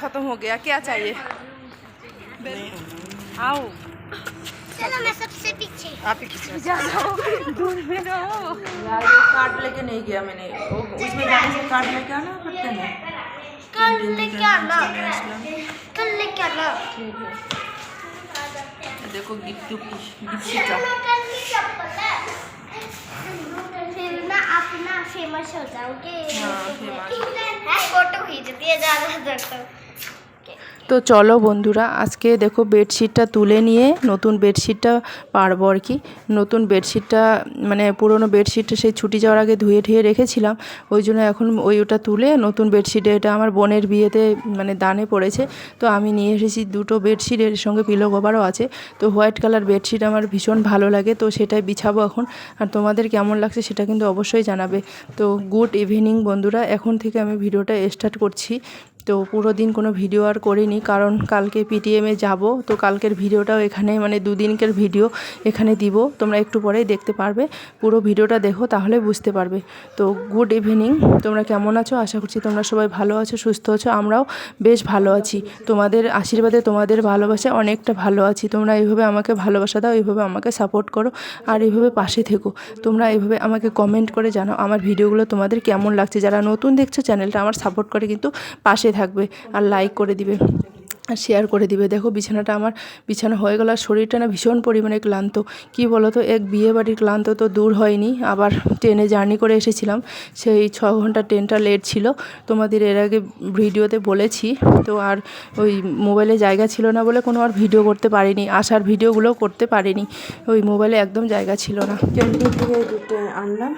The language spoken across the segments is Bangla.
खत्म हो गया क्या चाहिए? आओ। चलो मैं सबसे पीछे। आप ही खींचो यार ये कार्ड लेके नहीं गया मैंने। उसमें जाने से कार्ड लेके आना पड़ता है कल लेके आना। कल लेके आना। ठीक है। देखो गिफ्ट गिफ्ट का कल की। चप्पल है फिर ना। आप ना फ़ेमस हो जाओगे हाँ, famous। फ़ोटो खींच दिए ज़्यादा तो ಓಕೆ তো চলো বন্ধুরা, আজকে দেখো বেডশিটটা তুলে নিয়ে নতুন বেডশিটটা পারব আর কি। নতুন বেডশিটটা মানে পুরনো বেডশিটটা সেই ছুটি যাওয়ার আগে ধুয়ে ঠুয়ে রেখেছিলাম। ওই জন্য এখন ওই ওটা তুলে নতুন বেডশিটে এটা আমার বোনের বিয়েতে মানে দানে পড়েছে। তো আমি নিয়ে এসেছি দুটো বেডশিট এর সঙ্গে পিলো কভারও আছে। তো হোয়াইট কালার বেডশিট আমার ভীষণ ভালো লাগে, তো সেটাই বিছাবো এখন। আর তোমাদের কেমন লাগছে সেটা কিন্তু অবশ্যই জানাবে। তো গুড ইভিনিং বন্ধুরা, এখন থেকে আমি ভিডিওটা স্টার্ট করছি। তো পুরো দিন কোনো ভিডিও আর করিনি। কারণ কালকে পিটিএমে যাব, তো কালকের ভিডিওটাও এখানে মানে দুদিনকের ভিডিও এখানে দিব, তোমরা একটু পরেই দেখতে পারবে, পুরো ভিডিওটা দেখো তাহলে বুঝতে পারবে। তো গুড ইভিনিং তোমরা কেমন আছো? আশা করছি তোমরা সবাই ভালো আছো, সুস্থ আছো, আমরাও বেশ ভালো আছি। তোমাদের আশীর্বাদে, তোমাদের ভালোবাসা অনেকটা ভালো আছি। তোমরা এইভাবে আমাকে ভালোবাসা দাও, এইভাবে আমাকে সাপোর্ট করো, আর এইভাবে পাশে থেকো। তোমরা এইভাবে আমাকে কমেন্ট করে জানাও, আমার ভিডিওগুলো তোমাদের কেমন লাগছে। যারা নতুন দেখছ, চ্যানেলটা আমার সাপোর্ট করে কিন্তু পাশে থাকবে, আর লাইক করে দিবে। শেয়ার করে দিবে। দেখো, বিছানাটা আমার বিছানা হয়ে গেল আর শরীরটা না ভীষণ পরিমাণে ক্লান্ত। কি বলো তো এক বিয়ে বাড়ির ক্লান্ত তো দূর হয়নি। আবার ট্রেনে জার্নি করে এসেছিলাম। সেই ছ ঘণ্টা ট্রেনটা লেট ছিল। তোমাদের এর আগে ভিডিওতে বলেছি। তো আর ওই মোবাইলে জায়গা ছিল না বলে কোনো আর ভিডিও করতে পারিনি। আসার ভিডিওগুলোও করতে পারিনি। ওই মোবাইলে একদম জায়গা ছিল না। ক্যান্টিন থেকে দুধ আনলাম।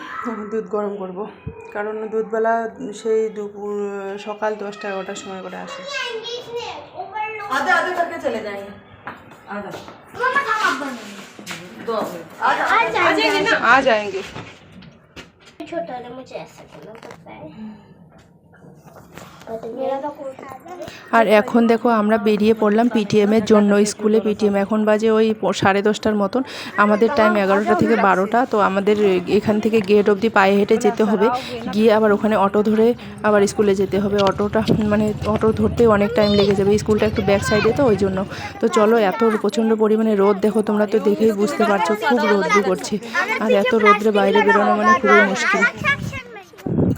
দুধ গরম করব। কারণ দুধবেলা সেই দুপুর, সকাল দশটা এগারোটার সময় করে আসে। आधे आधे करके चले जाएँगे। आधा दो आ जाएँगे ना? आ जाएँगे। छोटा है मुझे ऐसा करना पड़ता है। আর এখন দেখো আমরা বেরিয়ে পড়লাম পিটিএমের জন্য, স্কুলে পিটিএম এখন বাজে ওই সাড়ে দশটার মতন। আমাদের টাইম এগারোটা থেকে বারোটা, তো আমাদের এখান থেকে গেট অবধি পায়ে হেঁটে যেতে হবে। গিয়ে আবার ওখানে অটো ধরে আবার স্কুলে যেতে হবে। অটোটা মানে অটো ধরতে অনেক টাইম লেগে যাবে। স্কুলটা একটু ব্যাক সাইডে তো, ওই জন্য। তো চলো, এত প্রচণ্ড পরিমাণে রোদ, দেখো তোমরা তো দেখেই বুঝতে পারছ, খুব রোদ্দু করছে। আর এত রোদ্রে বাইরে বেরোনো মানে খুবই মুশকিল।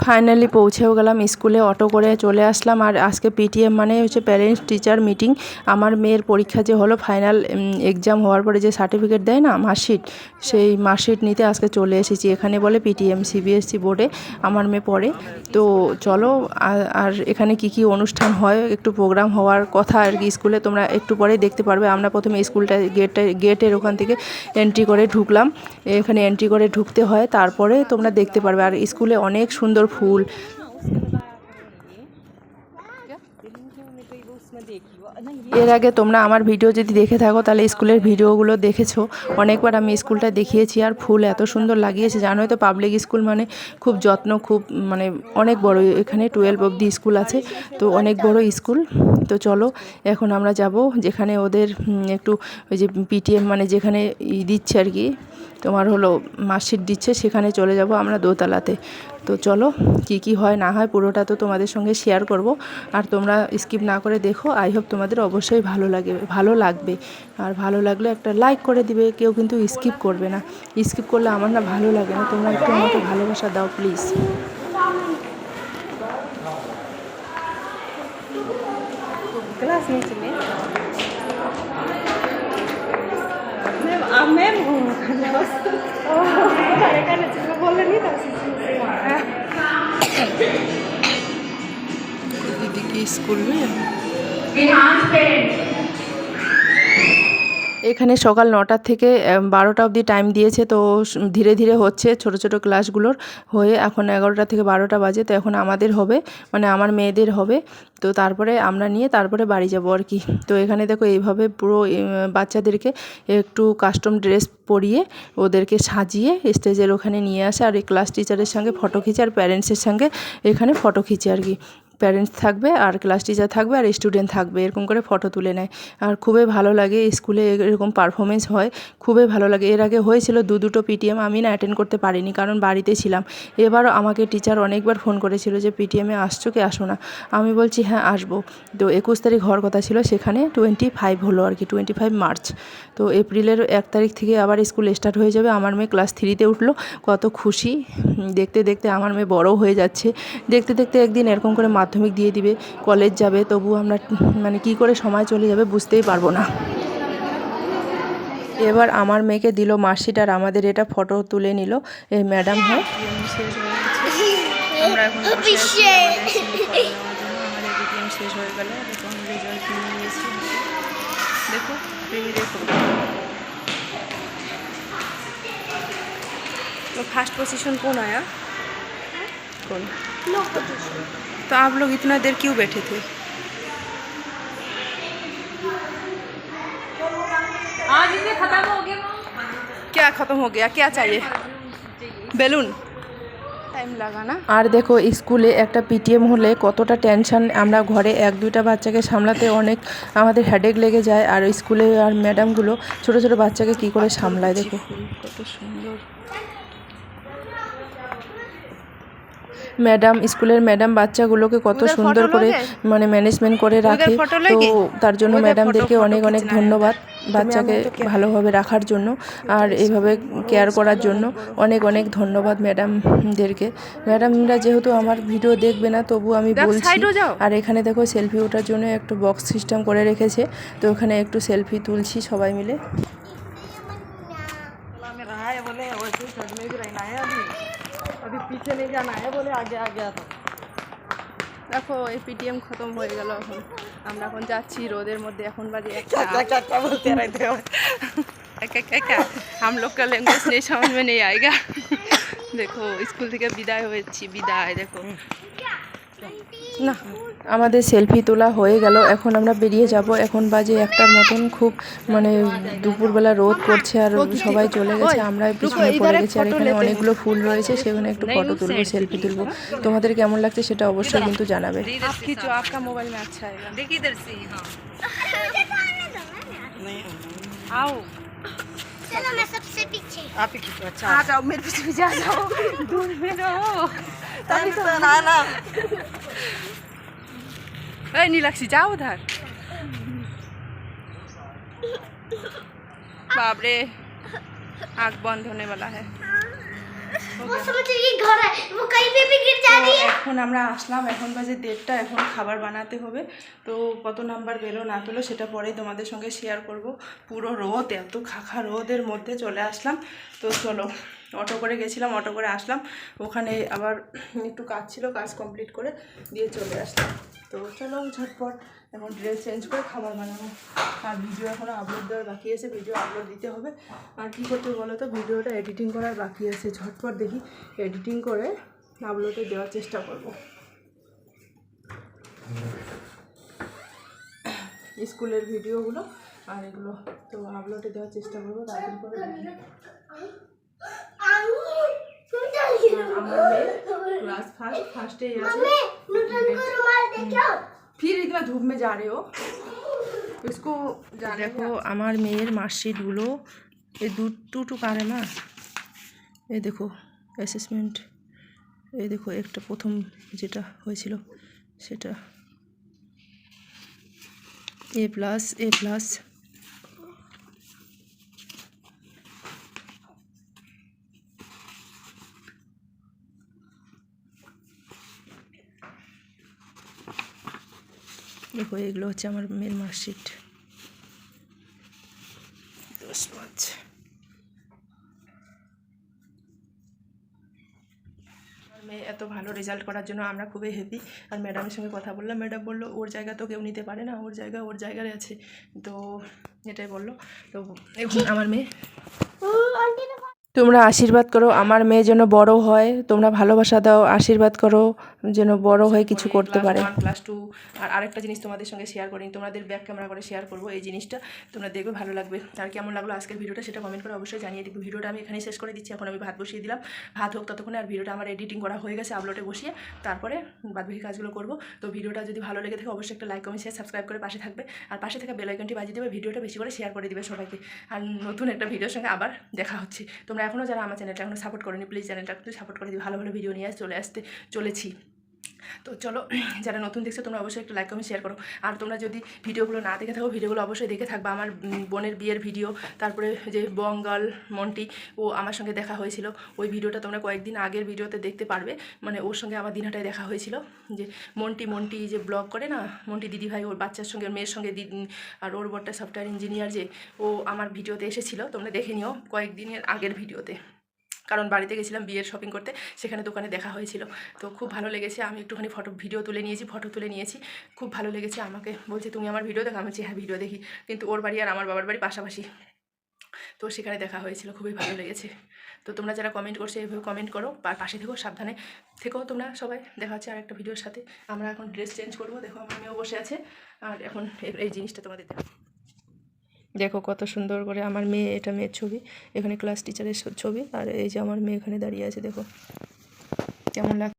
ফাইনালি পৌঁছেও গেলাম, স্কুলে অটো করে চলে আসলাম। আর আজকে পিটিএম মানে হচ্ছে প্যারেন্টস টিচার মিটিং আমার মেয়ের পরীক্ষা যে হলো ফাইনাল এক্সাম হওয়ার পরে যে সার্টিফিকেট দেয় না মার্কশিট সেই মার্কশিট নিতে আজকে চলে এসেছি। এখানে বলে পিটিএম সিবিএসসি বোর্ডে আমার মেয়ে পড়ে। তো চলো আর- এখানে কি কি অনুষ্ঠান হয়, একটু প্রোগ্রাম হওয়ার কথা আর কি। স্কুলে তোমরা একটু পরেই দেখতে পারবে। আমরা প্রথমে স্কুলটা গেটটা গেটের ওখান থেকে এন্ট্রি করে ঢুকলাম। এখানে এন্ট্রি করে ঢুকতে হয়। তারপরে তোমরা দেখতে পারবে। আর স্কুলে অনেক সুন্দর ফুল। এর আগে তোমরা আমার ভিডিও যদি দেখে থাকো, তাহলে স্কুলের ভিডিওগুলো দেখেছ। অনেকবার আমি স্কুলটা দেখিয়েছি, আর ফুল এত সুন্দর লাগিয়েছে। জানোই তো পাবলিক স্কুল মানে খুব যত্ন, খুব মানে অনেক বড়। এখানে টুয়েলভ অবধি স্কুল আছে, তো অনেক বড় স্কুল। তো চলো, এখন আমরা যাব যেখানে ওদের একটু ওই যে পিটিএম মানে যেখানে ই দিচ্ছে আর কি, তোমার হলো মার্কশিট দিচ্ছে, সেখানে চলে যাব আমরা দোতলাতে। তো চলো কি কি হয় না হয় পুরোটা তো তোমাদের সঙ্গে শেয়ার করব আর তোমরা স্কিপ না করে দেখো আই হোপ তোমাদের অবশ্যই ভালো লাগে ভালো লাগবে আর ভালো লাগলে একটা লাইক করে দিবে কেউ কিন্তু স্কিপ করবে না স্কিপ করলে আমার না ভালো লাগে না তোমরা একটু আমাকে ভালোবাসা দাও প্লিজ क्लास नीचे में मैम आप मैम हो बोले नहीं था दीदी की स्कूल में এখানে সকাল নটার থেকে বারোটা অবধি টাইম দিয়েছে, তো ধীরে ধীরে হচ্ছে ছোট ছোট ক্লাসগুলোর হয়ে এখন এগারোটা থেকে বারোটা বাজে, তো এখন আমাদের হবে মানে আমার মেয়েদের হবে, তো তারপরে আমরা নিয়ে তারপরে বাড়ি যাব আর কি। তো এখানে দেখো এইভাবে পুরো বাচ্চাদেরকে একটু কাস্টম ড্রেস পরিয়ে ওদেরকে সাজিয়ে স্টেজের ওখানে নিয়ে আসে, আর এই ক্লাস টিচারের সঙ্গে ফটো খিঁচে, আর প্যারেন্টসের সঙ্গে এখানে ফটো খিঁচে আর কি। প্যারেন্টস থাকবে আর ক্লাস টিচার থাকবে আর স্টুডেন্ট থাকবে, এরকম করে ফটো তুলে নেয়। আর খুবই ভালো লাগে স্কুলে এরকম পারফরমেন্স হয়, খুবই ভালো লাগে। এর আগে হয়েছিল দু দুটো পিটিএম আমি না অ্যাটেন্ড করতে পারিনি কারণ বাড়িতে ছিলাম। এবারও আমাকে টিচার অনেকবার ফোন করেছিল যে পিটিএমে আসছো কি? আসো না। আমি বলছি হ্যাঁ আসব। তো একুশ তারিখ হওয়ার কথা ছিল, সেখানে টোয়েন্টি ফাইভ হলো আর কি টোয়েন্টি ফাইভ মার্চ তো এপ্রিলের এক তারিখ থেকে আবার স্কুল স্টার্ট হয়ে যাবে। আমার মেয়ে ক্লাস থ্রিতে উঠল। কত খুশি। দেখতে দেখতে আমার মেয়ে বড় হয়ে যাচ্ছে। দেখতে দেখতে একদিন এরকম করে মাধ্যমিক দিয়ে দিবে কলেজ যাবে তবু আমরা মানে কি করে সময় চলে যাবে বুঝতেই পারব না। এবার আমার মেয়েকে দিল মার্কশিট আর আমাদের এটা ফটো তুলে নিল। হ্যাঁ? এই ম্যাডাম হয় ফার্স্ট পজিশন কোন আয়া? কোন? तो आप लोग इतना देर क्यों बैठे थे क्या खत्म हो गया क्या चाहिए বেলুন টাইম লাগা না আর দেখো স্কুলে একটা পিটিএম হলে কতটা টেনশন আমরা ঘরে এক দুইটা বাচ্চাকে সামলাতে অনেক আমাদের হেডেক লেগে যায় আর স্কুলে আর ম্যাডামগুলো ছোট ছোট বাচ্চাকে কি করে সামলায় দেখো কত সুন্দর ম্যাডাম স্কুলের ম্যাডাম বাচ্চাগুলোকে কত সুন্দর করে মানে ম্যানেজমেন্ট করে রাখে। তো তার জন্য ম্যাডামদেরকে অনেক অনেক ধন্যবাদ বাচ্চাকে ভালোভাবে রাখার জন্য আর এইভাবে কেয়ার করার জন্য অনেক অনেক ধন্যবাদ ম্যাডামদেরকে। ম্যাডামরা যেহেতু আমার ভিডিও দেখবে না তবু আমি বলছি। আর এখানে দেখো সেলফি ওঠার জন্য একটু বক্স সিস্টেম করে রেখেছে। তো ওখানে একটু সেলফি তুলছি সবাই মিলে। अभी पीछे नहीं जाना है बोले आगे आ गया था দেখো এই পিটিএম খতম হয়ে গেল এখন আমরা এখন যাচ্ছি রোদের মধ্যে এখন বাজে একটা क्या क्या क्या बोलते रहते हो क्या क्या क्या हम लोग का लैंग्वेज नहीं समझ में नहीं आएगा देखो स्कूल থেকে বিদায় হয়েছি বিদায় দেখো না আমাদের সেলফি তোলা হয়ে গেল এখন আমরা বেরিয়ে যাব এখন বাজে একটার মতন খুব মানে দুপুরবেলা রোদ করছে আর সবাই চলে গেছে আমরা পিছনে পড়ে গেছি আর এখানে অনেকগুলো ফুল রয়েছে সেখানে একটু ফটো তুলবো সেলফি তুলবো তোমাদের কেমন লাগছে সেটা অবশ্যই কিন্তু জানাবে आप खींचो आपका मोबाइल में अच्छा आएगा देखिए इधर से हाँ नहीं आओ चलो मैं सबसे पीछे आप ही खींचो अच्छा आ जाओ मेरे पीछे पीछे आ जाओ दूर में रहो तभी तो ना ना ए नीलाक्षी जाओ उधर बाप रे आग बंद होने वाला है वो समझ ये घर है वो कहीं पे भी गिर जा रही है এখন আমরা আসলাম এখন বাজে দেড়টা এখন খাবার বানাতে হবে তো কত নাম্বার পেলো না পেলো সেটা পরেই তোমাদের সঙ্গে শেয়ার করব পুরো রোদ এত খাখা রোদের মধ্যে চলে আসলাম তো চলো অটো করে গেছিলাম, অটো করে আসলাম। ওখানে আবার একটু কাজ ছিল, কাজ কমপ্লিট করে দিয়ে চলে আসলাম। তো চলো ঝটপট এখন ড্রেস চেঞ্জ করে খাবার বানাবো। আর ভিডিও এখনও আপলোড দেওয়ার বাকি আছে ভিডিও আপলোড দিতে হবে। আর কী করতে বলো তো ভিডিওটা এডিটিং করার বাকি আছে। ঝটপট দেখি এডিটিং করে আপলোডে দেওয়ার চেষ্টা করব। স্কুলের ভিডিওগুলো আর এগুলো তো আপলোডে দেওয়ার চেষ্টা করব তাড়াতাড়ি করে আমার মেয়ে क्लास फर्स्ट फर्स्ट ही আছে रुमाल देखो फिर इतना धूप में जा रहे हो इसको जाने দেখো আমার মেয়ের মার্কশিটগুলো এই দু দুটো কারে মা এই দেখো অ্যাসেসমেন্ট এই দেখো একটা প্রথম যেটা হয়েছিল সেটা এ প্লাস এ প্লাস দেখো এগুলো হচ্ছে আমার মেন মার্কশিট দশ পাঁচ। মেয়ে এত ভালো রেজাল্ট করার জন্য আমরা খুবই হ্যাপি আর ম্যাডামের সঙ্গে কথা বললাম ম্যাডাম বলল ওর জায়গা তো কেউ নিতে পারে না ওর জায়গা ওর জায়গায় আছে। তো এটাই বলল। তো এখন আমার মেয়ে। তোমরা আশীর্বাদ করো আমার মেয়ে যেন বড় হয় তোমরা ভালোবাসা দাও আশীর্বাদ করো যেন বড় হয়ে কিছু করতে পারে। ক্লাস টু আর আরেকটা জিনিস তোমাদের সঙ্গে শেয়ার করিনি তোমাদের ব্যাক ক্যামেরা করে শেয়ার করব এই জিনিসটা তোমরা দেখবে ভালো লাগবে। আর কেমন লাগল আজকের ভিডিওটা সেটা কমেন্ট করে অবশ্যই জানিয়ে দিবে। ভিডিওটা আমি এখানেই শেষ করে দিচ্ছি এখন আমি ভাত বসিয়ে দিলাম। ভাত হোক ততক্ষণে আর ভিডিওটা আমার এডিটিং করা হয়ে গেছে আপলোডে বসিয়ে তারপরে বাদবাকি কাজগুলো করব। তো ভিডিওটা যদি ভালো লেগে থাকে অবশ্যই একটা লাইক কমেন্ট শেয়ার সাবস্ক্রাইব করে পাশে থাকবে। আর পাশে থাকা বেল আইকনটি বাজিয়ে দেবে ভিডিওটা বেশি করে শেয়ার করে দিবে সবাইকে। আর নতুন একটা ভিডিওর সঙ্গে আবার দেখা হচ্ছে। তোমরা এখনও যারা আমার চ্যানেলটা এখনও সাপোর্ট করোনি প্লিজ চ্যানেলটা একটু সাপোর্ট করে দিই ভালো ভালো ভিডিও নিয়ে চলে আসতে, চলেছি। তো চলো, যারা নতুন দেখছ, তোমরা অবশ্যই একটু লাইক কমেন্ট শেয়ার করো। আর তোমরা যদি ভিডিওগুলো না দেখে থাকো, ভিডিওগুলো অবশ্যই দেখে থাকবা। আমার বোনের বিয়ের ভিডিও, তারপরে যে বঙ্গাল, মন্টি, ও আমার সঙ্গে দেখা হয়েছিল। ওই ভিডিওটা তোমরা কয়েকদিন আগের ভিডিওতে দেখতে পারবে। মানে ওর সঙ্গে আমার দিনহাটায় দেখা হয়েছিল। যে মন্টি মন্টি যে ব্লগ করে না, মন্টি দিদি ভাই ওর বাচ্চার সঙ্গে মেয়ের সঙ্গে দিদি আর ওর বরটা সফটওয়্যার ইঞ্জিনিয়ার যে, ও আমার ভিডিওতে এসেছিল। তোমরা দেখে নিও কয়েকদিনের আগের ভিডিওতে। কারণ বাড়িতে গেছিলাম বিয়ের শপিং করতে, সেখানে দোকানে দেখা হয়েছিল। তো খুব ভালো লেগেছে, আমি একটুখানি ফটো ভিডিও তুলে নিয়েছি ফটো তুলে নিয়েছি। খুব ভালো লেগেছে, আমাকে বলছে, তুমি আমার ভিডিও দেখো, আমি হ্যাঁ ভিডিও দেখি। কিন্তু ওর বাড়ি আর আমার বাবার বাড়ি পাশাপাশি। তো সেখানে দেখা হয়েছিল, খুবই ভালো লেগেছে। তো তোমরা যারা কমেন্ট করছ এইভাবে কমেন্ট করো আর পাশে থেকো, সাবধানে থেকো তোমরা সবাই। দেখা হচ্ছে আর একটা ভিডিওর সাথে। আমরা এখন ড্রেস চেঞ্জ করব, দেখো আমার মেয়েও বসে আছে, আর এখন এই জিনিসটা তোমাদের দেখো দেখো কত সুন্দর করে আমার মেয়ে, এটা মেয়ের ছবি, এখানে ক্লাস টিচারের ছবি, আর এই যে আমার মেয়ে এখানে দাঁড়িয়ে আছে, দেখো। কেমন লাগ